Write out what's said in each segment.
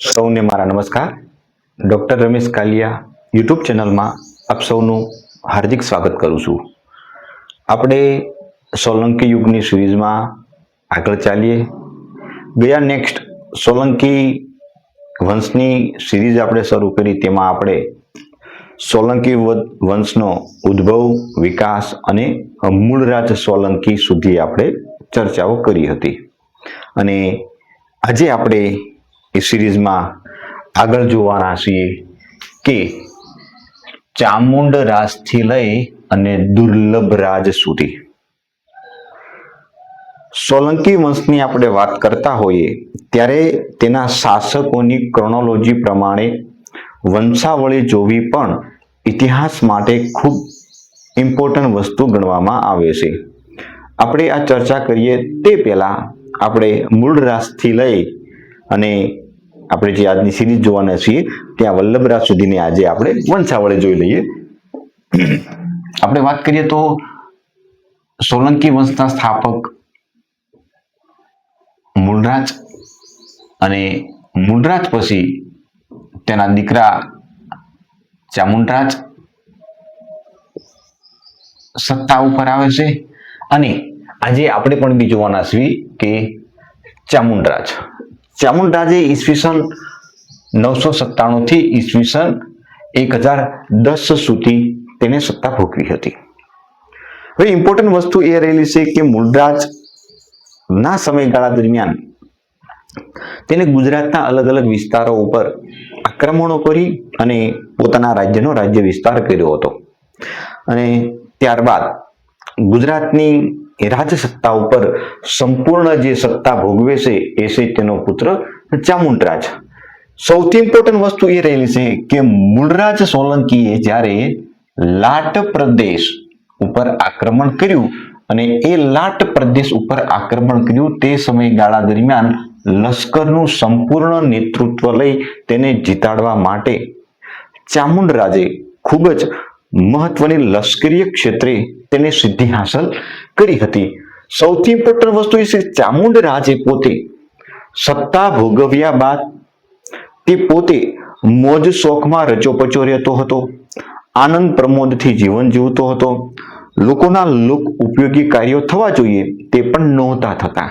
સૌને મારા નમસ્કાર. ડૉક્ટર રમેશ કાલિયા યુટ્યુબ ચેનલમાં આપ સૌનું હાર્દિક સ્વાગત કરું છું. આપણે સોલંકી યુગની સિરીઝમાં આગળ ચાલીએ. ગયા નેક્સ્ટ સોલંકી વંશની સિરીઝ આપણે શરૂ કરી, તેમાં આપણે સોલંકી વંશનો ઉદ્ભવ, વિકાસ અને મૂળરાજ સોલંકી સુધી આપણે ચર્ચાઓ કરી હતી. અને આજે આપણે એ સિરીઝમાં આગળ જોવાના છીએ કે ચામુંડ રાજથી લઈ અને દુર્લભ રાજ સુધી. સોલંકી વંશની આપણે વાત કરતા હોઈએ ત્યારે તેના શાસકોની ક્રોનોલોજી પ્રમાણે વંશાવળી જોવી પણ ઇતિહાસ માટે ખૂબ ઇમ્પોર્ટન્ટ વસ્તુ ગણવામાં આવે છે. આપણે આ ચર્ચા કરીએ તે પહેલાં આપણે મૂળ રાસથી લઈ અને આપણે જે આજની સિરીઝ જોવાના છીએ, ત્યાં વલ્લભરાજ સુધીની આજે આપણે વંશાવળે જોઈ લઈએ. આપણે વાત કરીએ તો સોલંકી વંશના સ્થાપક મૂળરાજ અને મૂળરાજ પછી તેના દીકરા ચામુંડરાજ સત્તા ઉપર આવે છે અને આજે આપણે પણ બી જોવાના છીએ કે ચામુંડરાજ. ચામુંડરાજે ઈસવીસન નવસો સત્તાણું થી ઈસવીસન એક હજાર દસ સુધી તેને સત્તા ભોગવી હતી. હવે ઇમ્પોર્ટન્ટ વસ્તુ એ રહેલી છે કે મૂળરાજ ના સમયગાળા દરમિયાન તેને ગુજરાતના અલગ અલગ વિસ્તારો ઉપર આક્રમણો કરી અને પોતાના રાજ્યનો રાજ્ય વિસ્તાર કર્યો હતો. અને ત્યારબાદ ગુજરાતની રાજ સત્તા ઉપર સંપૂર્ણ જે સત્તા ભોગવે છે, એ છે તેનો પુત્ર ચામુંડરાજ. સૌથી ઇમ્પોર્ટન્ટ વસ્તુ એ રહેલી છે કે મૂળરાજ સોલંકીએ જ્યારે લાટ પ્રદેશ ઉપર આક્રમણ કર્યું અને એ લાટ પ્રદેશ ઉપર આક્રમણ કર્યું, તે સમયગાળા દરમિયાન લશ્કરનું સંપૂર્ણ નેતૃત્વ લઈ તેને જીતાડવા માટે ચામુંડરાજે ખૂબ જ મહત્વની લશ્કરીય ક્ષેત્રે તેને સિદ્ધિ હાંસલ કરી હતી. સૌથી ઇમ્પોર્ટન્ટ વસ્તુ એ છે ચામુંડરાજે પોતે સત્તા ભોગવ્યા બાદ તે પોતે મોજ શોખમાં રચોપચો રહેતો હતો. આનંદ પ્રમોદથી જીવન જીવતો હતો. લોકોના લોક ઉપયોગી કાર્યો થવા જોઈએ તે પણ નહોતા થતા.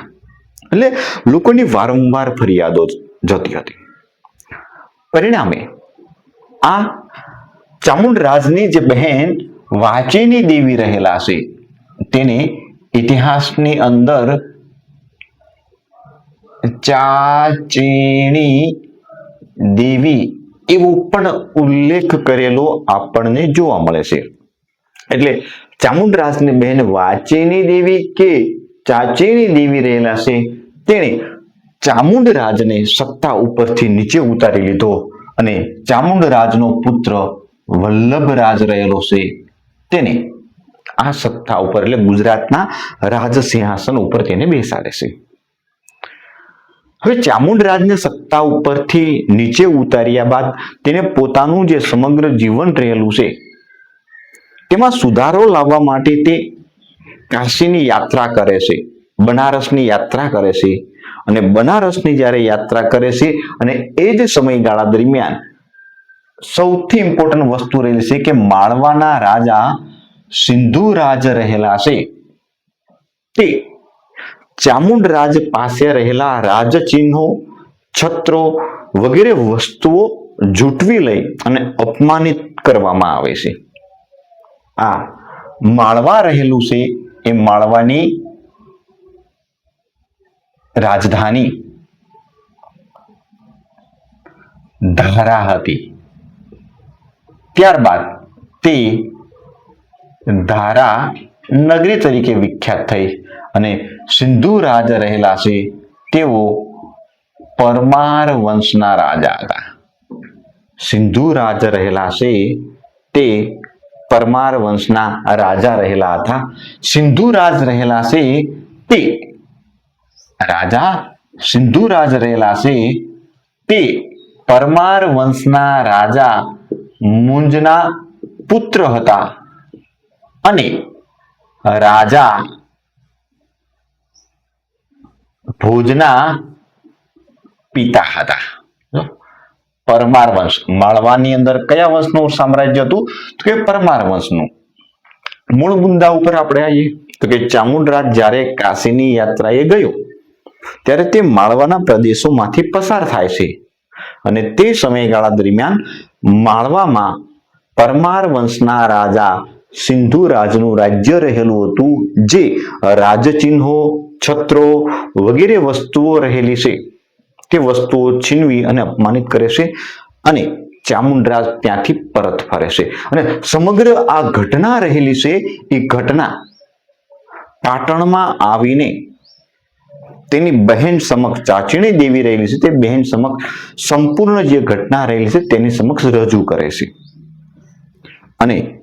એટલે લોકોની વારંવાર ફરિયાદો જતી હતી. પરિણામે આ ચામુંડરાજની જે બહેન વાંચીની દેવી રહેલા છે તેને ઇતિહાસની અંદર ચાચીણી દેવી એવો પણ ઉલ્લેખ કરેલો આપણને જોવા મળે છે. એટલે ચામુંડરાજની બહેન વાચીની દેવી કે ચાચીની દેવી રહેલા છે? તેણે ચામુંડરાજને સત્તા ઉપરથી નીચે ઉતારી લીધો અને ચામુંડરાજનો પુત્ર વલ્લભરાજ રહેલો છે. તેને આ સત્તા ઉપર એટલે ગુજરાતના રાજ સિંહાસન ઉપર તેને બેસાડે છે. હવે ચામુંડરાજને સત્તા ઉપરથી નીચે ઉતાર્યા બાદ તેને પોતાનું જે સમગ્ર જીવન રહેલું છે, તેમાં સુધારો લાવવા માટે તે કાશીની યાત્રા કરે છે, બનારસની યાત્રા કરે છે અને બનારસની જ્યારે યાત્રા કરે છે અને એ જ સમયગાળા દરમિયાન સૌથી ઇમ્પોર્ટન્ટ વસ્તુ રહેલી છે કે માળવાના રાજા સિંધુ રાજ રહેલા છે. તે ચામુંડ રાજ પાસે રહેલા રાજચિહ્નો, છત્રો વગેરે વસ્તુઓ જૂટવી લઈ અને અપમાનિત કરવામાં આવે છે. આ માળવા રહેલું છે. એ માળવાની રાજધાની ધારા હતી. ત્યારબાદ તે ધારા નગરી તરીકે વિખ્યાત થઈ અને સિંધુ રાજ રહેલા છે તેઓ પરમાર વંશના રાજા હતા. સિંધુ રાજ રહેલા છે તે પરમાર વંશના રાજા રહેલા હતા. સિંધુ રાજ રહેલા છે તે રાજા. સિંધુ રાજ રહેલા છે તે પરમાર વંશના રાજા મુંજના પુત્ર હતા. અને રાજા ભોજના પિતા હતા. પરમાર વંશ. માળવાની અંદર કયા વંશનું સામ્રાજ્ય હતું? તો કે પરમાર વંશનું. મૂળ મુદ્દા ઉપર આપણે આવીએ. તો કે ચામુંડરાજ જ્યારે કાશીની યાત્રાએ ગયો, ત્યારે તે માળવાના પ્રદેશોમાંથી પસાર થાય છે. અને તે સમયગાળા દરમિયાન માળવામાં પરમાર વંશના રાજા સિંધુ રાજનું રાજ્ય રહેલું હતું, જે રાજચિહ્નો, છત્રો વગેરે વસ્તુઓ રહેલી છે. તે વસ્તુઓ છીનવી અને અપમાનિત કરે છે અને ચામુંડરાજ ત્યાંથી પરત ફરે છે. અને સમગ્ર આ ઘટના રહેલી છે, એ ઘટના પાટણમાં આવીને તેની બહેન સમક્ષ, ચાચીણી દેવી રહેલી છે, તે બહેન સમક્ષ સંપૂર્ણ જે ઘટના રહેલી છે, તેની સમક્ષ રજૂ કરે છે. અને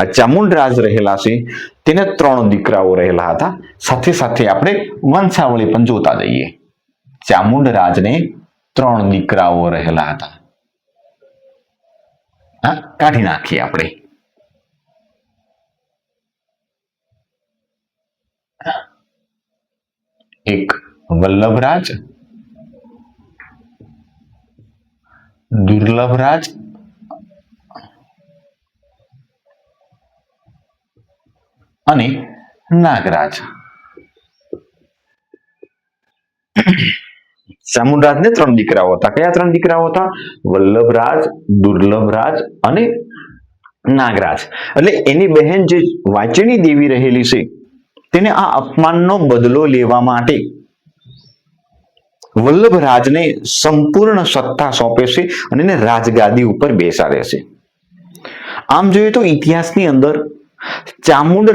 આ ચામુંડરાજ રહેલા છે. તેને ત્રણ દીકરાઓ રહેલા હતા. સાથે સાથે આપણે વંશાવળી પણ જોતા જઈએ. ચામુંડરાજને ત્રણ દીકરાઓ રહેલા હતા. હા, કાઢી નાખીએ આપણે. એક વલ્લભરાજ, દુર્લભરાજ અને નાગરાજ. ચામુંડરાજને ત્રણ દીકરાઓ હતા. કયા ત્રણ દીકરાઓ હતા? વલ્લભરાજ, દુર્લભરાજ અને નાગરાજ. એટલે એની બહેન જે વાંચણી દેવી રહેલી છે, તેને આ અપમાનનો બદલો લેવા માટે વલ્લભરાજને સંપૂર્ણ સત્તા સોંપે છે અને એને રાજગાદી ઉપર બેસાડે છે. આમ જોઈએ તો ઇતિહાસની અંદર ચામુંડ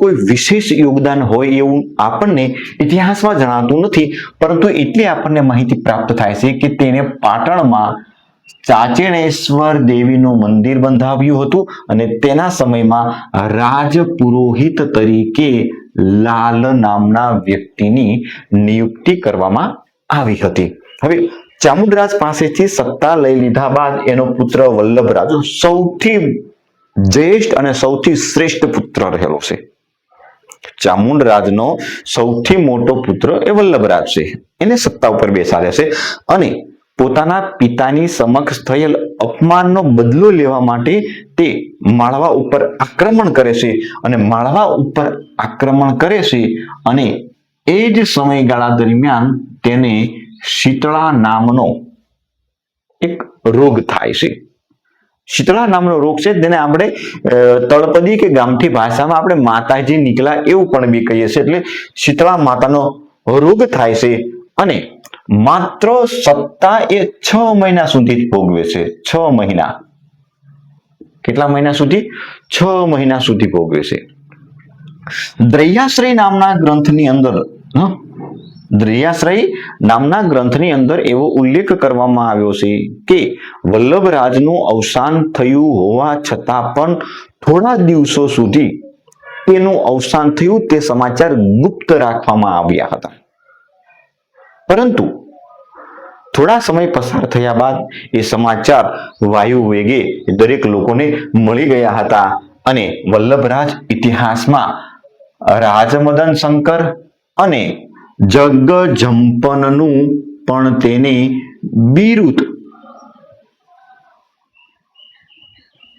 કોઈ વિશેષ યોગદાન હોય એવું આપણને ઇતિહાસમાં જણાતું નથી, પરંતુ એટલી આપણને માહિતી પ્રાપ્ત થાય છે કે તેને પાટણમાં ચાચેણેશ્વર દેવીનું મંદિર બંધાવ્યું હતું અને તેના સમયમાં રાજપુરોહિત તરીકે લાલ નામના વ્યક્તિની નિયુક્તિ કરવામાં આવી હતી. હવે ચામુંડરાજ પાસેથી સત્તા લઈ લીધા બાદ એનો પુત્ર વલ્લભરાજ સૌથી જ્યેષ્ઠ અને સૌથી શ્રેષ્ઠ પુત્ર રહેલો છે. ચામુંડરાજનો સૌથી મોટો પુત્ર એ વલ્લભરાજ છે. એને સત્તા ઉપર બેસાડે છે અને પોતાના પિતાની સમક્ષ થયેલ અપમાનનો બદલો લેવા માટે તે માળવા ઉપર આક્રમણ કરે છે અને માળવા ઉપર આક્રમણ કરે છે અને એ જ સમયગાળા દરમિયાન તેને શીતળા નામનો એક રોગ થાય છે. શીતળા નામનો રોગ છે તેને આપણે તળપદી કે ગામઠી ભાષામાં આપણે માતાજી નીકળ્યા એવું પણ બી કહીએ છીએ. એટલે શીતળા માતાનો રોગ થાય છે અને માત્ર સત્તા એ છ મહિના સુધી ભોગવે છે. છ મહિના. કેટલા મહિના સુધી? છ મહિના સુધી ભોગવે છે. દ્રૈયાશ્રય નામના ગ્રંથની અંદર દ્રૈયાશ્રય નામના ગ્રંથની અંદર એવો ઉલ્લેખ કરવામાં આવ્યો છે કે વલ્લભરાજનું અવસાન થયું હોવા છતાં પણ થોડા દિવસો સુધી તેનું અવસાન થયું તે સમાચાર ગુપ્ત રાખવામાં આવ્યા હતા. પરંતુ થોડા સમય પસાર થયા બાદ એ સમાચાર વાયુ વેગે દરેક લોકોને મળી ગયા હતા અને વલ્લભરાજ ઇતિહાસમાં રાજમદન શંકર અને જગજંપનનું પણ તેને બિરુદ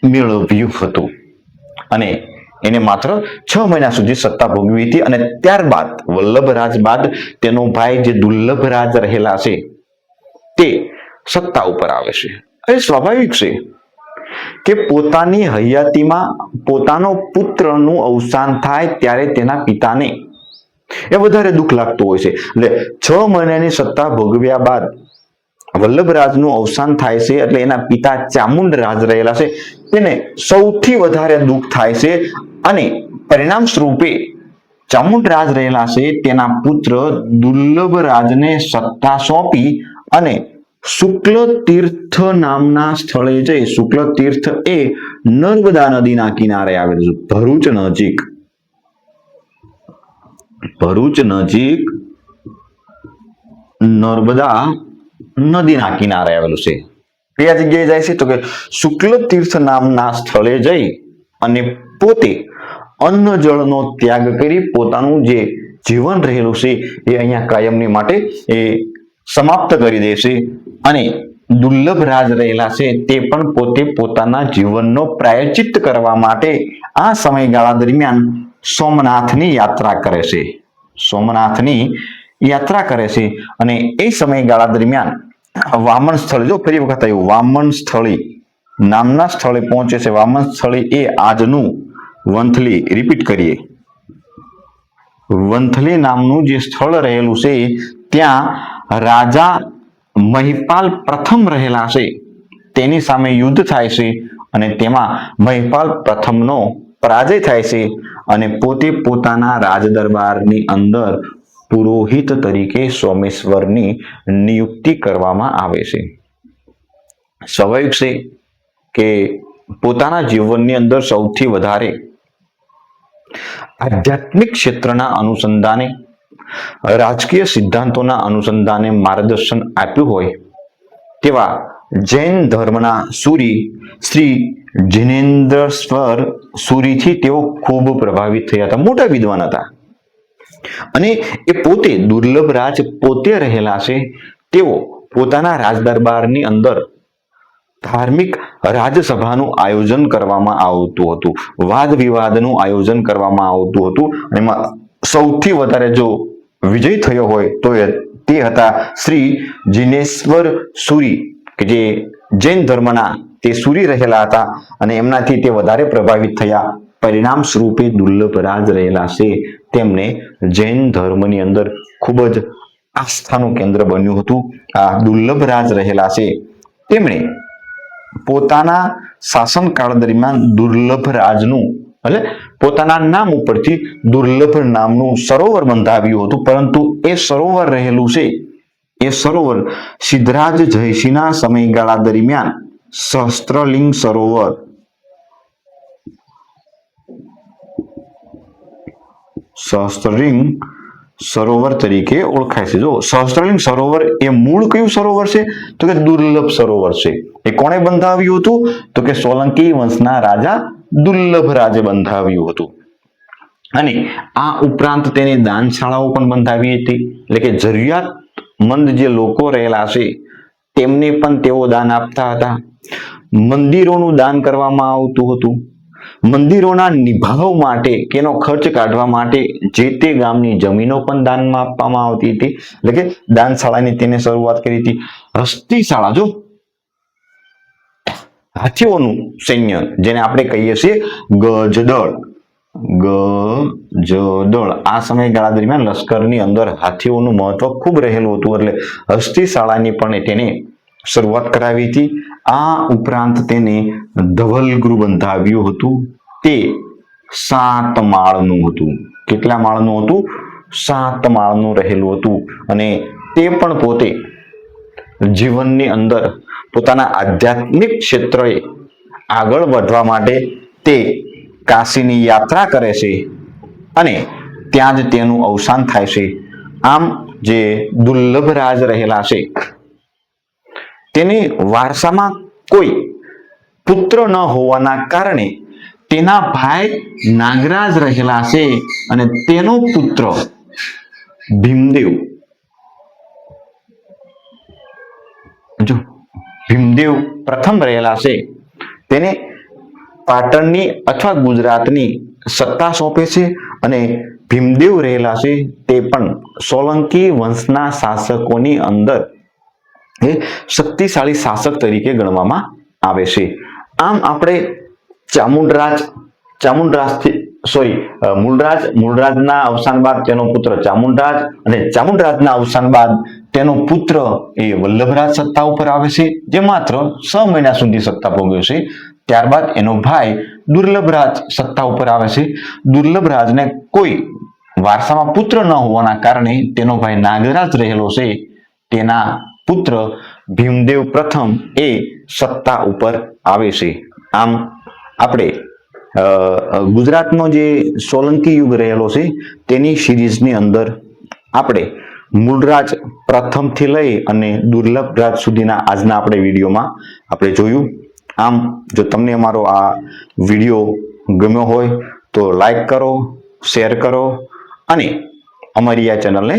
મેળવ્યું હતું. અને એને માત્ર છ મહિના સુધી સત્તા ભોગવી હતી અને ત્યારબાદ વલ્લભરાજ બાદ તેનો ભાઈ જે દુર્લભરાજ રહેલા છે, તે સત્તા ઉપર આવે છે. એ સ્વાભાવિક છે કે પોતાની હયાતીમાં પોતાનો પુત્રનું અવસાન થાય ત્યારે તેના પિતાને એ વધારે દુઃખ લાગતું હોય છે. એટલે છ મહિનાની સત્તા ભોગવ્યા બાદ વલ્લભરાજનું અવસાન થાય છે એટલે એના પિતા ચામુંડ રહેલા છે. તેને સૌથી વધારે દુઃખ થાય છે અને પરિણામ સ્વરૂપે ચામુંડ રહેલા છે તેના પુત્ર દુર્લભ રાજને સત્તા સોંપી અને શુક્લ તીર્થ નામના સ્થળે જઈ શુક્લ તીર્થ એ નર્મદા નદીના કિનારે આવેલું છે. ભરૂચ નજીક. ભરૂચ નજીક નર્મદા નદીના કિનારે આવેલું છે. કયા જગ્યાએ જાય છે? તો કે શુક્લ તીર્થ નામના સ્થળે જઈ અને પોતે અન્ન જળનો ત્યાગ કરી પોતાનું જે જીવન રહેલું છે, એ અહીંયા કાયમની માટે એ સમાપ્ત કરી દેશે અને દુર્લભ રાજ રહેલા છે, તે પણ પોતે પોતાના જીવનનો પ્રાયચિત કરવા માટે આ સમયગાળા દરમિયાન સોમનાથની યાત્રા કરે છે. સોમનાથની યાત્રા કરે છે અને એ સમયગાળા દરમિયાન વામન સ્થળ, જો ફરી વખત આવ્યું, વામન સ્થળી, નામના સ્થળે પહોંચે છે. વામન સ્થળે એ આજનું વંથલી રિપીટ કરીએ. વંથલી નામનું જે સ્થળ રહેલું છે, ત્યાં રાજા મહિપાલ પ્રથમ રહેલા છે. તેની સામે યુદ્ધ થાય છે અને તેમાં મહિપાલ પ્રથમનો પરાજય થાય છે. અને પોતે પોતાના રાજદરબારની અંદર પુરોહિત તરીકે સોમેશ્વરની નિયુક્તિ કરવામાં આવે છે. સ્વાભાવિક છે કે પોતાના જીવનની અંદર સૌથી વધારે આધ્યાત્મિક ક્ષેત્રના અનુસંધાને, રાજકીય સિદ્ધાંતોના અનુસંધાને માર્ગદર્શન આપ્યું હોય તેવા જૈન ધર્મના સૂરી શ્રી જિનેન્દ્રસ્વર સૂરીથી તેઓ ખૂબ પ્રભાવિત થયા હતા, મોટા વિદ્વાન હતા. અને એ પોતે દુર્લભ રાજ પોતે રહેલા છે, તેઓ પોતાના રાજદરબારની અંદર ધાર્મિક રાજસભાનું આયોજન કરવામાં આવતું હતું વાદ વિવાદનું આયોજન કરવામાં આવતું હતું, અને એમાં સૌથી વધારે જો વિજય થયો હોય તો તે હતા શ્રી જિનેશ્વર સુરી. કે જે જૈન ધર્મના તે સુરી રહેલા હતા અને એમનાથી તે વધારે પ્રભાવિત થયા. પરિણામ સ્વરૂપે દુર્લભ રાજ રહેલા છે. તેમને જૈન ધર્મની અંદર ખૂબ જ આસ્થાનું કેન્દ્ર બન્યું હતું. આ દુર્લભ રાજ રહેલા છે. તેમણે પોતાના શાસનકાળ દરમિયાન દુર્લભ રાજનું એટલે પોતાના નામ ઉપરથી દુર્લભ નામનું સરોવર બંધાવ્યું હતું. પરંતુ એ સરોવર રહેલું છે. એ સરોવર સિદ્ધરાજ જયસિંહના સમયગાળા દરમિયાન સહસ્ત્રલિંગ સરોવર. સહસ્ત્રલિંગ સરોવર તરીકે ઓળખાય છે. જો સહસ્ત્રલિંગ સરોવર એ મૂળ કયું સરોવર છે? તો કે દુર્લભ સરોવર છે. એ કોણે બંધાવ્યું હતું? તો કે સોલંકી વંશના રાજા દુર્લભ રાજે બંધાવ્યું હતું. અને આ ઉપરાંત તેની દાનશાળાઓ પણ બંધાવી હતી. એટલે કે જરૂરિયાતમંદ જે લોકો રહેલા છે, તેમને પણ તેઓ દાન આપતા હતા. મંદિરોનું દાન કરવામાં આવતું હતું. મંદિરોના નિભાવ માટે કેનો ખર્ચ કાઢવા માટે જે તે ગામની જમીનો પણ દાનમાં આપવામાં આવતી હતી. એટલે કે દાનશાળાની તેને શરૂઆત કરી હતી. હસ્તી શાળા, જો. હાથીઓનું સૈન્ય, જેને આપણે કહીએ છીએ ગજદળ. ગજદળ આ સમયગાળા દરમિયાન લશ્કરની અંદર હાથીઓનું મહત્વ ખૂબ રહેલું હતું. એટલે હસ્તીશાળાની પણ તેને શરૂઆત કરાવી હતી. આ ઉપરાંત તેને ધવલ ગૃહ બંધાવ્યું હતું. તે સાત માળનું હતું. કેટલા માળનું હતું? સાત માળનું રહેલું હતું. અને તે પણ પોતે જીવનની અંદર પોતાના આધ્યાત્મિક ક્ષેત્રે આગળ વધવા માટે તે કાશીની યાત્રા કરે છે અને ત્યાં જ તેનું અવસાન થાય છે. આમ જે દુર્લભરાજ રહેલા છે. તેને વારસામાં કોઈ પુત્ર ન હોવાના કારણે તેના ભાઈ નાગરાજ રહેલા છે અને તેનો પુત્ર ભીમદેવ. જો ભીમદેવ પ્રથમ રહેલા છે. તેને પાટણની અથવા ગુજરાતની સત્તા સોંપે છે અને ભીમદેવ રહેલા છે તે પણ સોલંકી વંશના શાસકોની અંદર એ શક્તિશાળી શાસક તરીકે ગણવામાં આવે છે. આમ આપણે ચામુંડરાજ, ચામુંડરાજથી સોરી મૂળરાજ, મૂળરાજના અવસાન બાદ તેનો પુત્ર ચામુંડરાજ અને ચામુંડરાજના અવસાન બાદ તેનો પુત્ર એ વલ્લભરાજ સત્તા ઉપર આવે છે. જે માત્ર છ મહિના સુધી સત્તા ભોગવ્યો છે. ત્યારબાદ એનો ભાઈ દુર્લભરાજ સત્તા ઉપર આવે છે. દુર્લભરાજને કોઈ વારસામાં પુત્ર ન હોવાના કારણે તેનો ભાઈ નાગરાજ રહેલો છે. તેના પુત્ર ભીમદેવ પ્રથમ એ સત્તા ઉપર આવે છે. આમ આપણે ગુજરાતનો જે સોલંકી યુગ રહેલો છે, તેની સિરીઝની અંદર આપણે મૂળરાજ પ્રથમથી લઈ અને દુર્લભ રાજ સુધીના આજના આપણે વિડીયોમાં આપણે જોયું. આમ જો તમને અમારો આ વીડિયો ગમ્યો હોય તો લાઈક કરો શેર કરો અને અમારી આ ચેનલને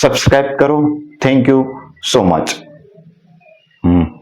સબસ્ક્રાઈબ કરો. Thank you so much hmm.